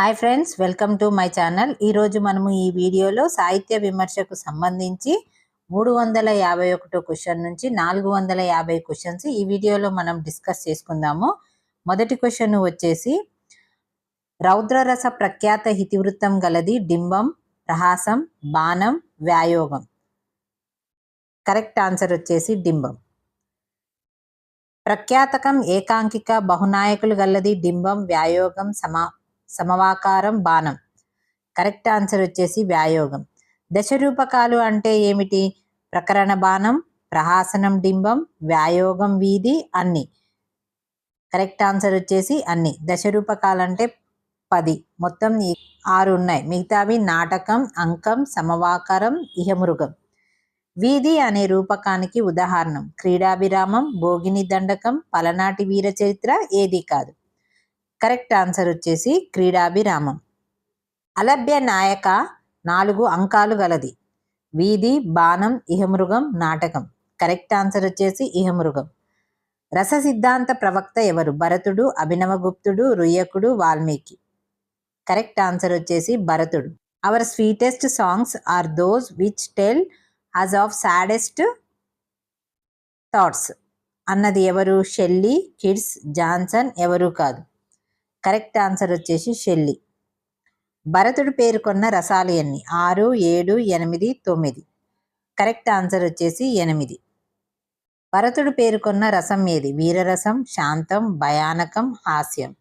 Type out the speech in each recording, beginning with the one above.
Hi friends welcome to my channel. ఈరోజు మనము ఈ వీడియోలో సాహిత్య విమర్శకు సంబంధించి మూడు వందల యాభై ఒకటో క్వశ్చన్ నుంచి నాలుగు వందల యాభై క్వశ్చన్స్ ఈ వీడియోలో మనం డిస్కస్ చేసుకుందాము. మొదటి క్వశ్చన్ వచ్చేసి రౌద్రరస ప్రఖ్యాత హితివృత్తం గలది డింబం ప్రహాసం బాణం వ్యాయోగం. కరెక్ట్ ఆన్సర్ వచ్చేసి డింబం. ప్రఖ్యాతకం ఏకాంకిక బహునాయకులు గల్లది డింబం వ్యాయోగం సమా సమవాకారం బాణం. కరెక్ట్ ఆన్సర్ వచ్చేసి వ్యాయోగం. దశరూపకాలు అంటే ఏమిటి? ప్రకరణ బాణం ప్రహాసనం డింబం వ్యాయోగం వీధి అన్ని. కరెక్ట్ ఆన్సర్ వచ్చేసి అన్ని. దశరూపకాలు అంటే పది. మొత్తం ఆరు ఉన్నాయి. మిగతావి నాటకం అంకం సమవాకారం ఇహమృగం వీధి అనే రూపకానికి ఉదాహరణం. క్రీడాభిరామం భోగిని దండకం పలనాటి వీర చరిత్ర ఏది కాదు. కరెక్ట్ ఆన్సర్ వచ్చేసి క్రీడాభిరామం. అలభ్య నాయక నాలుగు అంకాలు గలది. వీధి బాణం ఇహమృగం నాటకం. కరెక్ట్ ఆన్సర్ వచ్చేసి ఇహమృగం. రస సిద్ధాంత ప్రవక్త ఎవరు? భరతుడు అభినవగుప్తుడు రుయ్యకుడు వాల్మీకి. కరెక్ట్ ఆన్సర్ వచ్చేసి భరతుడు. Our sweetest songs are those which tell as of saddest thoughts అన్నది ఎవరు? షెల్లీ కిడ్స్ జాన్సన్ ఎవరు కాదు. కరెక్ట్ ఆన్సర్ వచ్చేసి షెల్లి. భరతుడు పేర్కొన్న రసాలు ఎన్ని ఆరు ఏడు ఎనిమిది తొమ్మిది. కరెక్ట్ ఆన్సర్ వచ్చేసి ఎనిమిది. భరతుడు పేర్కొన్న రసం ఏది? వీరరసం శాంతం భయానకం హాస్యం.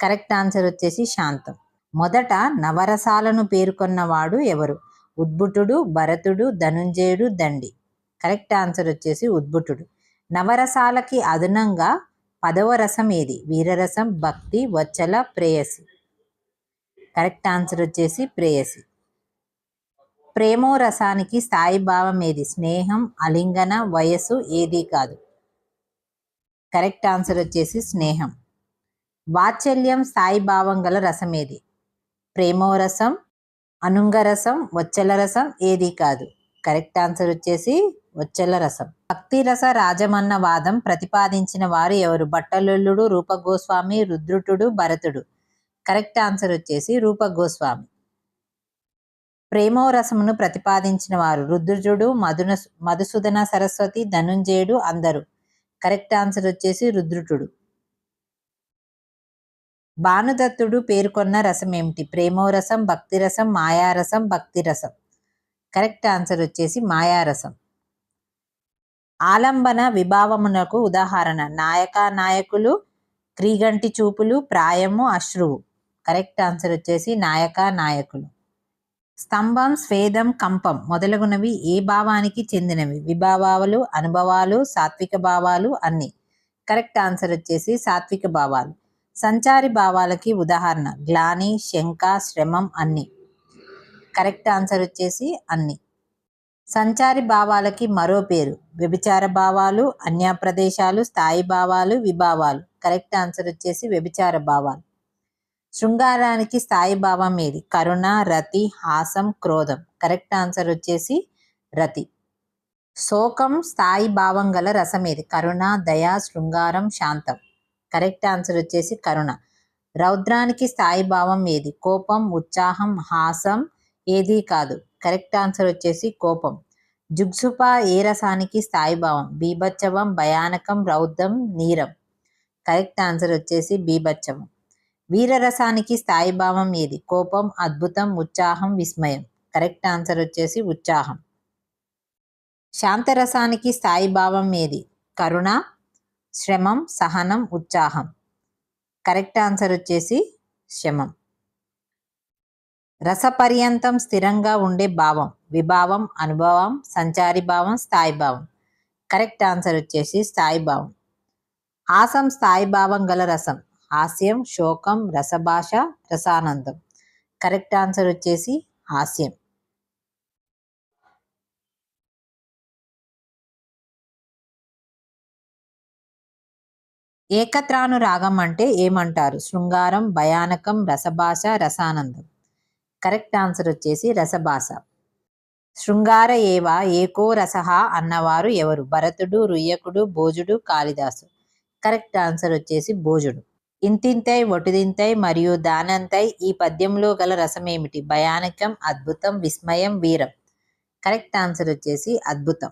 కరెక్ట్ ఆన్సర్ వచ్చేసి శాంతం. మొదట నవరసాలను పేర్కొన్నవాడు ఎవరు? ఉద్భుటుడు భరతుడు ధనుంజయుడు దండి. కరెక్ట్ ఆన్సర్ వచ్చేసి ఉద్భుటుడు. నవరసాలకి అదనంగా పదవ రసం ఏది? వీరరసం భక్తి వచ్చల ప్రేయసి. కరెక్ట్ ఆన్సర్ వచ్చేసి ప్రేయసి. ప్రేమో రసానికి స్థాయి భావం ఏది? స్నేహం అలింగన వయస్సు ఏది కాదు? కరెక్ట్ ఆన్సర్ వచ్చేసి స్నేహం. వాత్సల్యం స్థాయి భావం గల రసం ఏది? ప్రేమో రసం అనుంగరసం వచ్చల రసం ఏది కాదు? కరెక్ట్ ఆన్సర్ వచ్చేసి వచ్చల రసం. భక్తిరస రాజమన్న వాదం ప్రతిపాదించిన వారు ఎవరు? బట్టలుల్లుడు రూపగోస్వామి రుద్రుటుడు భరతుడు. కరెక్ట్ ఆన్సర్ వచ్చేసి రూపగోస్వామి. ప్రేమోరసమును ప్రతిపాదించిన వారు రుద్రుజుడు మధున మధుసూదన సరస్వతి ధనుంజయుడు అందరు. కరెక్ట్ ఆన్సర్ వచ్చేసి రుద్రుటుడు. భానుదత్తుడు పేర్కొన్న రసం ఏమిటి ప్రేమోరసం భక్తిరసం మాయారసం భక్తిరసం. కరెక్ట్ ఆన్సర్ వచ్చేసి మాయారసం. ఆలంబన విభావమునకు ఉదాహరణ. నాయక నాయకులు క్రీగంటి చూపులు ప్రాయము అశ్రువు. కరెక్ట్ ఆన్సర్ వచ్చేసి నాయక నాయకులు. స్తంభం స్వేదం కంపం మొదలగునవి ఏ భావానికి చెందినవి? విభావాలు అనుభవాలు సాత్విక భావాలు అన్ని. కరెక్ట్ ఆన్సర్ వచ్చేసి సాత్విక భావాలు. సంచారి భావాలకి ఉదాహరణ. గ్లాని శంక శ్రమం అన్ని. కరెక్ట్ ఆన్సర్ వచ్చేసి అన్ని. సంచారి భావాలకి మరో పేరు. వ్యభిచార భావాలు అన్యప్రదేశాలు స్థాయి భావాలు విభావాలు. కరెక్ట్ ఆన్సర్ వచ్చేసి వ్యభిచార భావాలు. శృంగారానికి స్థాయి భావం ఏది? కరుణ రతి హాసం క్రోధం. కరెక్ట్ ఆన్సర్ వచ్చేసి రతి. శోకం స్థాయి భావం గల రసం ఏది? కరుణ దయ శృంగారం శాంతం. కరెక్ట్ ఆన్సర్ వచ్చేసి కరుణ. రౌద్రానికి స్థాయి భావం ఏది? కోపం ఉత్సాహం హాసం ఏదీ కాదు. కరెక్ట్ ఆన్సర్ వచ్చేసి కోపం. జుగ్సుప ఏ రసానికి స్థాయిభావం? బీభత్సవం భయానకం రౌద్రం నీరం. కరెక్ట్ ఆన్సర్ వచ్చేసి బీభత్సవం. వీరరసానికి స్థాయిభావం ఏది? కోపం అద్భుతం ఉత్సాహం విస్మయం. కరెక్ట్ ఆన్సర్ వచ్చేసి ఉత్సాహం. శాంతరసానికి స్థాయిభావం ఏది? కరుణ శ్రమం సహనం ఉత్సాహం. కరెక్ట్ ఆన్సర్ వచ్చేసి శమం రసపర్యంతం స్థిరంగా ఉండే భావం విభావం అనుభవం సంచారి భావం స్థాయి భావం. కరెక్ట్ ఆన్సర్ వచ్చేసి స్థాయి భావం. హాసం స్థాయి భావం గల రసం హాస్యం శోకం రసభాష రసానందం. కరెక్ట్ ఆన్సర్ వచ్చేసి హాస్యం. ఏకత్రాను రాగం అంటే ఏమంటారు? శృంగారం భయానకం రసభాష రసానందం. కరెక్ట్ ఆన్సర్ వచ్చేసి రసభాస శృంగార ఏవ ఏకో రసహ అన్నవారు ఎవరు? భరతుడు రుయ్యకుడు భోజుడు కాళిదాసు. కరెక్ట్ ఆన్సర్ వచ్చేసి భోజుడు. ఇంతింతై ఒటిదింతై మరియు దానంతై ఈ పద్యంలో గల రసమేమిటి? భయానకం అద్భుతం విస్మయం వీరం. కరెక్ట్ ఆన్సర్ వచ్చేసి అద్భుతం.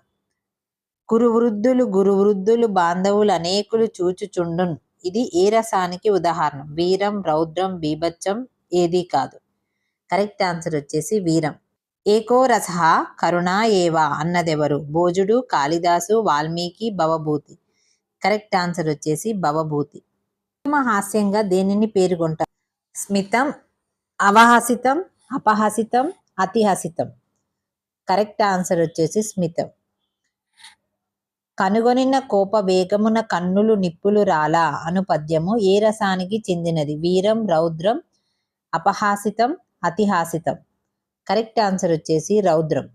కురువృద్ధులు గురువృద్ధులు బాంధవులు అనేకులు చూచుచుండున్. ఇది ఏ రసానికి ఉదాహరణ? వీరం రౌద్రం బీభత్సం ఏదీ కాదు. కరెక్ట్ ఆన్సర్ వచ్చేసి వీరం. ఏకో రస కరుణా ఏవా అన్నదెవరు? భోజుడు కాళిదాసు వాల్మీకి భవభూతి. కరెక్ట్ ఆన్సర్ వచ్చేసి భవభూతి. హాస్యంగా దేనిని పేర్కొంటారు? స్మితం అవహసితం అపహసితం అతిహసితం. కరెక్ట్ ఆన్సర్ వచ్చేసి స్మితం. కనుగొనిన కోప వేగమున కన్నులు నిప్పులు రాలా అను పద్యము ఏ రసానికి చెందినది? వీరం రౌద్రం అపహాసితం అతిహాసితం. కరెక్ట్ ఆన్సర్ వచ్చేసి రౌద్రం.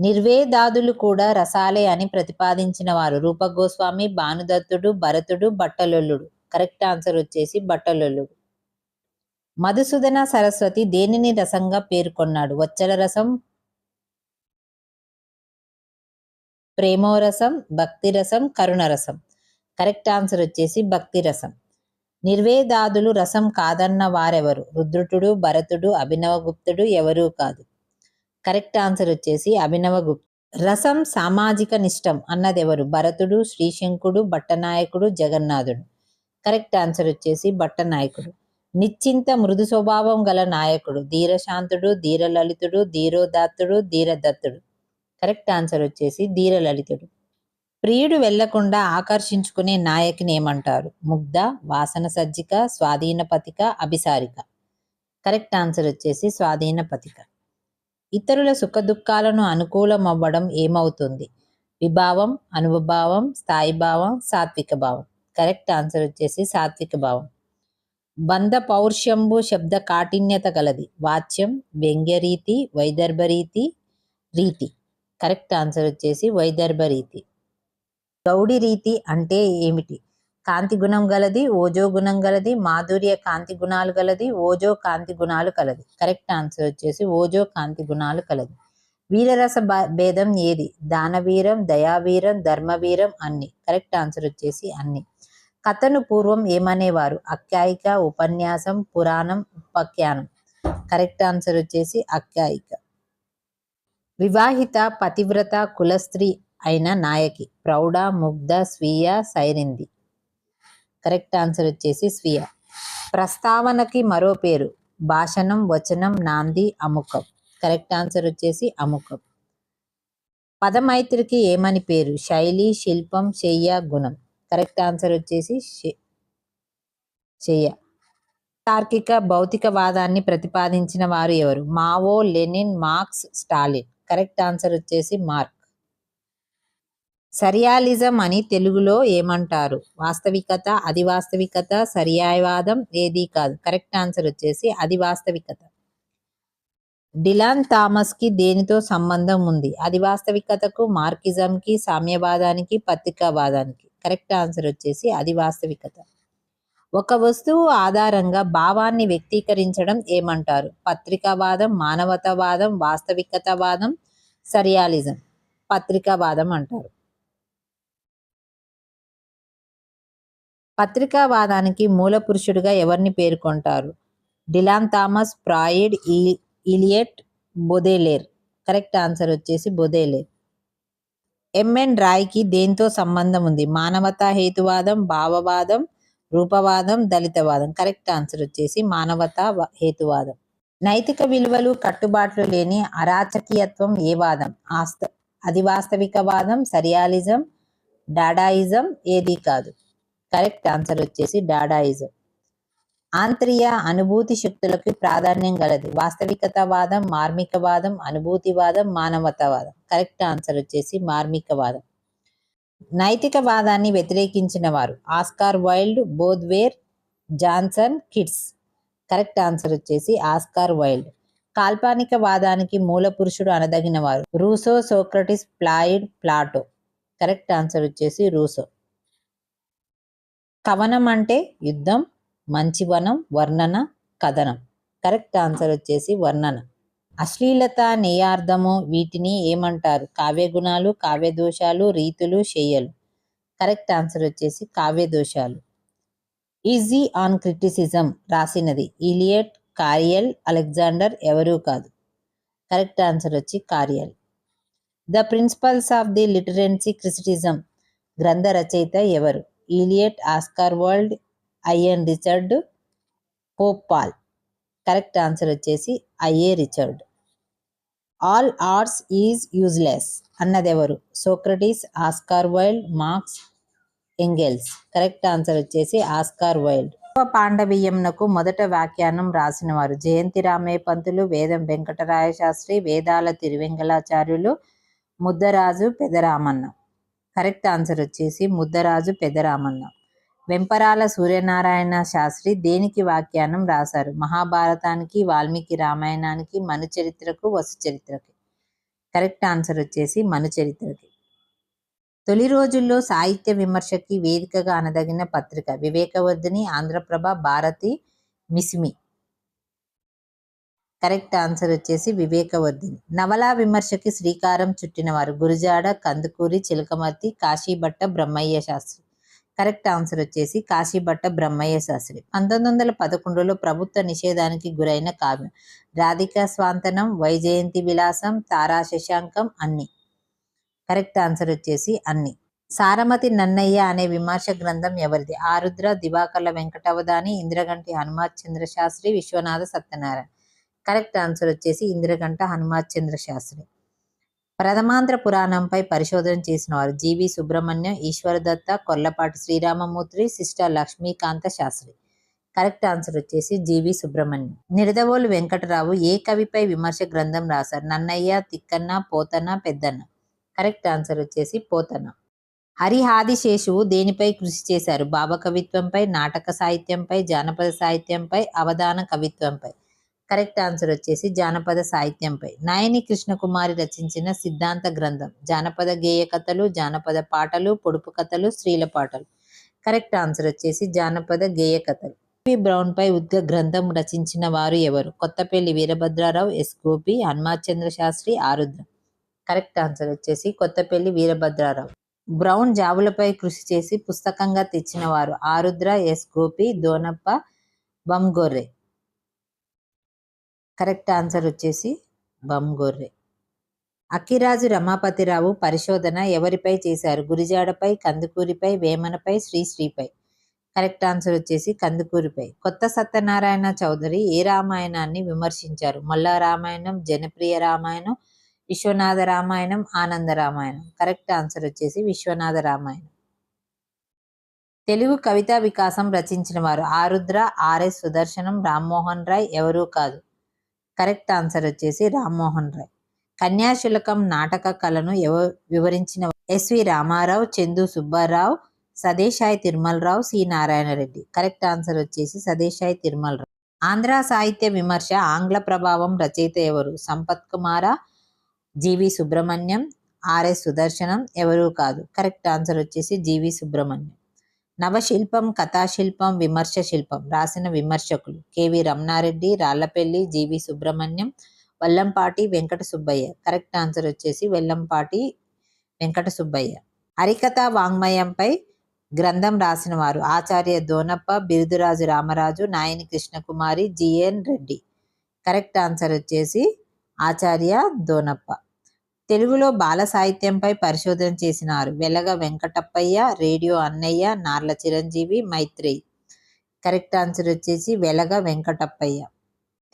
నిర్వేదాదులు కూడా రసాలే అని ప్రతిపాదించిన వారు. రూపగోస్వామి భానుదత్తుడు భరతుడు బట్టలొల్లుడు. కరెక్ట్ ఆన్సర్ వచ్చేసి బట్టలొల్లుడు. మధుసూదన సరస్వతి దేనిని రసంగా పేర్కొన్నాడు? వచ్చల రసం ప్రేమోరసం భక్తిరసం కరుణరసం. కరెక్ట్ ఆన్సర్ వచ్చేసి భక్తిరసం. నిర్వేదాదులు రసం కాదన్న వారెవరు? రుద్రుటుడు భరతుడు అభినవగుప్తుడు ఎవరూ కాదు. కరెక్ట్ ఆన్సర్ వచ్చేసి అభినవగుప్తు. రసం సామాజిక నిష్టం అన్నదెవరు? భరతుడు శ్రీశంకుడు భట్టనాయకుడు జగన్నాథుడు. కరెక్ట్ ఆన్సర్ వచ్చేసి భట్టనాయకుడు. నిశ్చింత మృదు స్వభావం గల నాయకుడు. ధీరశాంతుడు ధీరలలితుడు ధీరోదాత్తుడు ధీరదత్తుడు. కరెక్ట్ ఆన్సర్ వచ్చేసి ధీరలలితుడు. ప్రియుడు వెళ్ళకుండా ఆకర్షించుకునే నాయకిని ఏమంటారు ముగ్ధ వాసన సజ్జిక స్వాధీన పతిక అభిసారిక. కరెక్ట్ ఆన్సర్ వచ్చేసి స్వాధీన పతిక. ఇతరుల సుఖదుఖాలను అనుకూలం అవ్వడం ఏమవుతుంది? విభావం అనుభావం స్థాయి భావం సాత్విక భావం. కరెక్ట్ ఆన్సర్ వచ్చేసి సాత్విక భావం. బంధ పౌర్షంబు శబ్ద కాఠిన్యత గలది వాచ్యం వ్యంగ్యరీతి వైదర్భరీతి రీతి. కరెక్ట్ ఆన్సర్ వచ్చేసి వైదర్భ రీతి గౌడి రీతి అంటే ఏమిటి? కాంతి గుణం గలది ఓజో గుణం గలది మాధుర్య కాంతి గుణాలు గలది ఓజో కాంతి గుణాలు కలది. కరెక్ట్ ఆన్సర్ వచ్చేసి ఓజో కాంతి గుణాలు కలది. వీరరస భేదం ఏది? దానవీరం దయావీరం ధర్మవీరం అన్ని. కరెక్ట్ ఆన్సర్ వచ్చేసి అన్ని. కథను పూర్వం ఏమనేవారు? అఖ్యాయిక ఉపన్యాసం పురాణం ఉపాఖ్యానం. కరెక్ట్ ఆన్సర్ వచ్చేసి అఖ్యాయిక. వివాహిత పతివ్రత కులస్త్రీ అయిన నాయకి. ప్రౌఢ ముగ్ధ స్వీయ సైరింది కరెక్ట్ ఆన్సర్ వచ్చేసి స్వీయ. ప్రస్తావనకి మరో పేరు. భాషణం వచనం నాంది అముఖం. కరెక్ట్ ఆన్సర్ వచ్చేసి అముఖం. పదమైత్రికి ఏమని పేరు? శైలి శిల్పం శయ్య గుణం. కరెక్ట్ ఆన్సర్ వచ్చేసి శయ్య తార్కిక భౌతికవాదాన్ని ప్రతిపాదించిన వారు ఎవరు? Mao Lenin Marx Stalin. Correct answer వచ్చేసి మార్క్. సరియాలిజం అని తెలుగులో ఏమంటారు? వాస్తవికత అది వాస్తవికత సరియాయవాదం ఏది కాదు. కరెక్ట్ ఆన్సర్ వచ్చేసి అది వాస్తవికత డిలాన్ థామస్కి దేనితో సంబంధం ఉంది? అది వాస్తవికతకు మార్కిజంకి సామ్యవాదానికి పత్రికావాదానికి. కరెక్ట్ ఆన్సర్ వచ్చేసి అది వాస్తవికత ఒక వస్తువు ఆధారంగా భావాన్ని వ్యక్తీకరించడం ఏమంటారు? పత్రికావాదం మానవతావాదం వాస్తవికతవాదం సరియాలిజం. పత్రికావాదం అంటారు. పత్రికావాదానికి మూల పురుషుడిగా ఎవరిని పేర్కొంటారు? Dylan Thomas Freud Eliot Baudelaire. Correct answer వచ్చేసి బొదేలేర్. ఎంఎన్ రాయ్కి దేంతో సంబంధం ఉంది? మానవతా హేతువాదం భావవాదం రూపవాదం దళితవాదం. కరెక్ట్ ఆన్సర్ వచ్చేసి మానవతా హేతువాదం. నైతిక విలువలు కట్టుబాట్లు లేని అరాచకీయత్వం ఏ వాదం? ఆస్త అది వాస్తవికవాదం సరియాలిజం డాడాయిజం ఏదీ కాదు. కరెక్ట్ ఆన్సర్ వచ్చేసి డాడాయిజం ఆంతర్య అనుభూతి శక్తులకు ప్రాధాన్యం గలది. వాస్తవికతవాదం మార్మికవాదం అనుభూతివాదం మానవతావాదం. కరెక్ట్ ఆన్సర్ వచ్చేసి మార్మికవాదం. నైతికవాదాన్ని వ్యతిరేకించిన వారు Oscar Wilde Baudelaire Johnson Keats. Correct answer వచ్చేసి ఆస్కార్ వైల్డ్. కాల్పానిక వాదానికి మూల పురుషుడు అనదగిన వారు Rousseau Socrates Freud Plato. Correct answer వచ్చేసి రూసో. కవనం అంటే యుద్ధం మంచివనం వర్ణన కథనం. కరెక్ట్ ఆన్సర్ వచ్చేసి వర్ణన. అశ్లీలత నేయార్థము వీటిని ఏమంటారు? కావ్య గుణాలు కావ్య దోషాలు రీతులు శయ్యలు. కరెక్ట్ ఆన్సర్ వచ్చేసి కావ్య దోషాలు. ఈజీ ఆన్ క్రిటిసిజం రాసినది. ఇలియట్ కారియల్ అలెగ్జాండర్ ఎవరూ కాదు. కరెక్ట్ ఆన్సర్ వచ్చి కారియల్. The principles of the literary criticism గ్రంథ రచయిత ఎవరు? Eliot Oscar Wilde I A Richard పోపాల్ correct answer వచ్చేసి I A Richard all arts is useless అన్నదెవరు Socrates Oscar Wilde Marx Engels correct answer వచ్చేసి Oscar Wilde పాండవీయంనకు మొదట వ్యాఖ్యానం రాసిన వారు జయంతి రామే పంతులు వేదం వెంకటరాయ శాస్త్రి వేదాల తిరువెంగళాచార్యులు ముద్దరాజు పెదరామన్న. కరెక్ట్ ఆన్సర్ వచ్చేసి ముద్దరాజు పెదరామన్న వెంపరాల సూర్యనారాయణ శాస్త్రి దేనికి వ్యాఖ్యానం రాశారు? మహాభారతానికి వాల్మీకి రామాయణానికి మను చరిత్రకు వసు చరిత్రకి. కరెక్ట్ ఆన్సర్ వచ్చేసి మను చరిత్రకి. తొలి రోజుల్లో సాహిత్య విమర్శకి వేదికగా అనదగిన పత్రిక వివేకవర్ధిని ఆంధ్రప్రభ భారతి మిసిమి. కరెక్ట్ ఆన్సర్ వచ్చేసి వివేకవర్ధిని. నవలా విమర్శకి శ్రీకారం చుట్టినవారు గురుజాడ కందుకూరి చిలకమర్తి కాశీభట్ట బ్రహ్మయ్య శాస్త్రి. కరెక్ట్ ఆన్సర్ వచ్చేసి కాశీభట్ట బ్రహ్మయ్య శాస్త్రి. పంతొమ్మిది వందల పదకొండులో ప్రభుత్వ నిషేధానికి గురైన కావ్యం. రాధికా స్వాంతనం వైజయంతి విలాసం తారా శశాంకం అన్ని. కరెక్ట్ ఆన్సర్ వచ్చేసి అన్ని. సారమతి నన్నయ్య అనే విమర్శ గ్రంథం ఎవరిది? ఆరుద్ర దివాకర్ల వెంకటవదాని ఇంద్రగంటి హనుమాచంద్ర శాస్త్రి విశ్వనాథ సత్యనారాయణ. కరెక్ట్ ఆన్సర్ వచ్చేసి ఇంద్రకంఠ హనుమాత్ చంద్ర శాస్త్రి. ప్రథమాంధ్ర పురాణంపై పరిశోధన చేసిన వారు G V Subrahmanyam Eswaradatta Kollapati Sriramamurthy sister Lakshmikanta Sastri. Correct answer వచ్చేసి జీవి సుబ్రహ్మణ్యం. నిడదవోలు వెంకటరావు ఏ కవిపై విమర్శ గ్రంథం రాశారు? నన్నయ్య తిక్కన్న పోతన్న పెద్దన్న. కరెక్ట్ ఆన్సర్ వచ్చేసి పోతన్న. హరిహాదిశేషువు దేనిపై కృషి చేశారు? భావ కవిత్వంపై నాటక సాహిత్యంపై జానపద సాహిత్యంపై అవధాన కవిత్వంపై. కరెక్ట్ ఆన్సర్ వచ్చేసి జానపద సాహిత్యంపై. నాయని కృష్ణకుమారి రచించిన సిద్ధాంత గ్రంథం. జానపద గేయ కథలు జానపద పాటలు పొడుపు కథలు స్త్రీల పాటలు. కరెక్ట్ ఆన్సర్ వచ్చేసి జానపద గేయ కథలు. పి. బ్రౌన్ పై ఉద్గ గ్రంథం రచించిన వారు ఎవరు? Kothapalli Veerabhadrarao S. Gopi Hanumachandra Sastri Arudra. Correct answer వచ్చేసి కొత్తపల్లి వీరభద్రారావు. బ్రౌన్ జాబులపై కృషి చేసి పుస్తకంగా తెచ్చిన వారు Arudra S. Gopi Donappa Bangorre correct answer వచ్చేసి బొమ్మగొర్రె అక్కిరాజు రమాపతిరావు పరిశోధన ఎవరిపై చేశారు? గురిజాడపై కందుకూరిపై వేమనపై శ్రీశ్రీపై? కరెక్ట్ ఆన్సర్ వచ్చేసి కందుకూరిపై. కొత్త సత్యనారాయణ చౌదరి ఏ రామాయణాన్ని విమర్శించారు? మల్లా రామాయణం జనప్రియ రామాయణం విశ్వనాథ రామాయణం ఆనంద రామాయణం? కరెక్ట్ ఆన్సర్ వచ్చేసి విశ్వనాథ రామాయణం. తెలుగు కవితా వికాసం రచించిన వారు ఆరుద్ర ఆర్ఎస్ సుదర్శనం రామ్మోహన్ రాయ్ ఎవరూ కాదు. కరెక్ట్ ఆన్సర్ వచ్చేసి రామ్మోహన్ రాయ్. కన్యాశులకం నాటక కళను ఎవ వివరించిన S V Ramarao Chandu Subbarao Sadesai Tirumalarao C Narayanareddy. Correct answer వచ్చేసి సదేశాయి తిరుమలరావు. ఆంధ్ర సాహిత్య విమర్శ ఆంగ్ల ప్రభావం రచయిత ఎవరు? Sampath Kumara G V Subrahmanyam R S Sudarshanam ఎవరూ కాదు. కరెక్ట్ ఆన్సర్ వచ్చేసి జీవి సుబ్రహ్మణ్యం. నవశిల్పం కథాశిల్పం విమర్శ శిల్పం రాసిన విమర్శకులు K V Ramanareddy Rallapalli G V Subrahmanyam Vallampati Venkata Subbaiah. Correct answer వచ్చేసి వెల్లంపాటి వెంకట సుబ్బయ్య. హరికథ వాంగ్మయంపై గ్రంథం రాసిన వారు Acharya Donappa Birudaraju Ramaraju Nayani Krishnakumari G N Reddy. Correct answer వచ్చేసి ఆచార్య దోనప్ప. తెలుగులో బాల సాహిత్యంపై పరిశోధన చేసినారు. వెలగ వెంకటప్పయ్య రేడియో అన్నయ్య నార్ల చిరంజీవి మైత్రి కరెక్ట్ ఆన్సర్ వచ్చేసి వెలగ వెంకటప్పయ్య.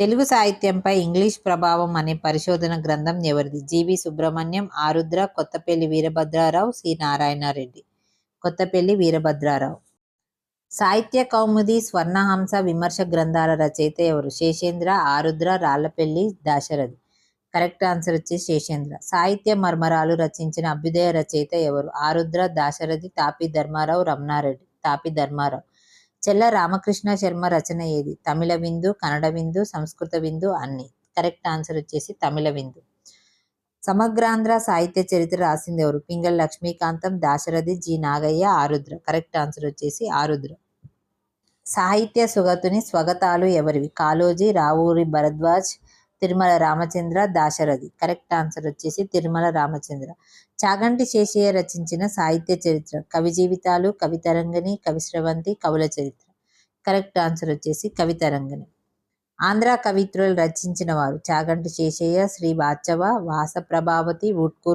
తెలుగు సాహిత్యంపై ఇంగ్లీష్ ప్రభావం అనే పరిశోధన గ్రంథం ఎవరిది? G V Subrahmanyam Arudra Kothapalli Veerabhadrarao C. Narayanareddy. Kothapalli Veerabhadrarao. Sahitya Kaumudi Swarnahamsa విమర్శ గ్రంథాల రచయిత ఎవరు? శేషేంద్ర ఆరుద్ర రాళ్ళపల్లి దాశరథి. కరెక్ట్ ఆన్సర్ వచ్చి శేషేంద్ర. సాహిత్య మర్మరాలు రచించిన అభ్యుదయ రచయిత ఎవరు? ఆరుద్ర దాశరథి తాపి ధర్మారావు రమణారెడ్డి. తాపి ధర్మారావు. చెల్ల రామకృష్ణ శర్మ రచన ఏది? తమిళ విందు కన్నడ విందు సంస్కృత విందు అన్ని. కరెక్ట్ ఆన్సర్ వచ్చేసి తమిళ విందు. సమగ్రాంధ్ర సాహిత్య చరిత్ర రాసింది ఎవరు? Pingali Lakshmikantam Dasarathi G. Nagaiah Arudra. Correct answer వచ్చేసి ఆరుద్ర. సాహిత్య సుగతుని స్వగతాలు ఎవరివి? కాలోజీ రావూరి భరద్వాజ్ తిరుమల రామచంద్ర దాశరథి. కరెక్ట్ ఆన్సర్ వచ్చేసి తిరుమల రామచంద్ర. చాగంటి శేషయ్య రచించిన సాహిత్య చరిత్ర. కవి జీవితాలు కవితరంగని కవిశ్రవంతి కవుల చరిత్ర. కరెక్ట్ ఆన్సర్ వచ్చేసి కవితరంగని ఆంధ్ర కవిత్రులు రచించిన వారు చాగంటి శేషయ్య శ్రీ బాచవ వాస ప్రభావతి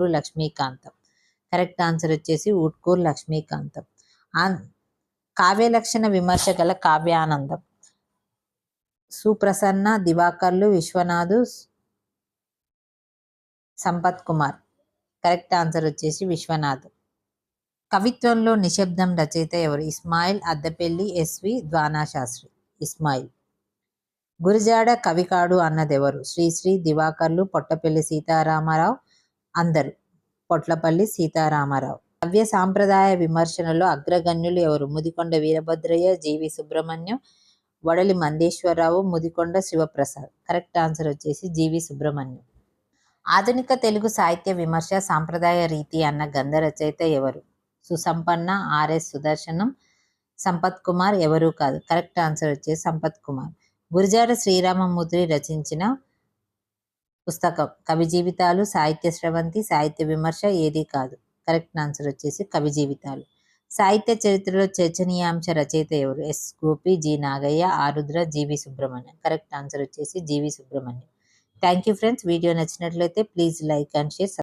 లక్ష్మీకాంతం. కరెక్ట్ ఆన్సర్ వచ్చేసి ఊట్కూరు లక్ష్మీకాంతం. ఆన్ కావ్యలక్షణ విమర్శ గల కావ్యానందం. సుప్రసన్న దివాకర్లు విశ్వనాథు సంపత్ కుమార్. కరెక్ట్ ఆన్సర్ వచ్చేసి విశ్వనాథ్. కవిత్వంలో నిశ్శబ్దం రచయిత ఎవరు? Ismail Addepalli S V Dvanasastri. Ismail. Gurajada కవికాడు అన్నదెవరు? శ్రీశ్రీ దివాకర్లు పొట్టపల్లి సీతారామారావు అందరు. పొట్లపల్లి సీతారామారావు. కవ్య సాంప్రదాయ విమర్శనలో అగ్రగణ్యులు ఎవరు? Mudigonda Veerabhadrayya G V Subrahmanyam Vadali Mandeswararao Mudigonda Sivaprasad. Correct answer వచ్చేసి జీవి సుబ్రహ్మణ్యం. ఆధునిక తెలుగు సాహిత్య విమర్శ సాంప్రదాయ రీతి అన్న గంధ రచయిత ఎవరు? సుసంపన్న ఆర్ఎస్ సుదర్శనం సంపత్ కుమార్ ఎవరు కాదు. కరెక్ట్ ఆన్సర్ వచ్చేసి సంపత్ కుమార్. గురిజాడ శ్రీరామమూర్తి రచించిన పుస్తకం కవి జీవితాలు సాహిత్య స్రవంతి సాహిత్య విమర్శ ఏది కాదు. కరెక్ట్ ఆన్సర్ వచ్చేసి కవి జీవితాలు. సాహిత్య చరిత్రలో చర్చనీయాంశ రచయిత ఎవరు? S. Gopi G. Nagaiah Arudra G V Subrahmanyam. Correct answer వచ్చేసి G V Subrahmanyam. Thank you friends. Video నచ్చినట్లయితే ప్లీజ్ లైక్ అండ్ షేర్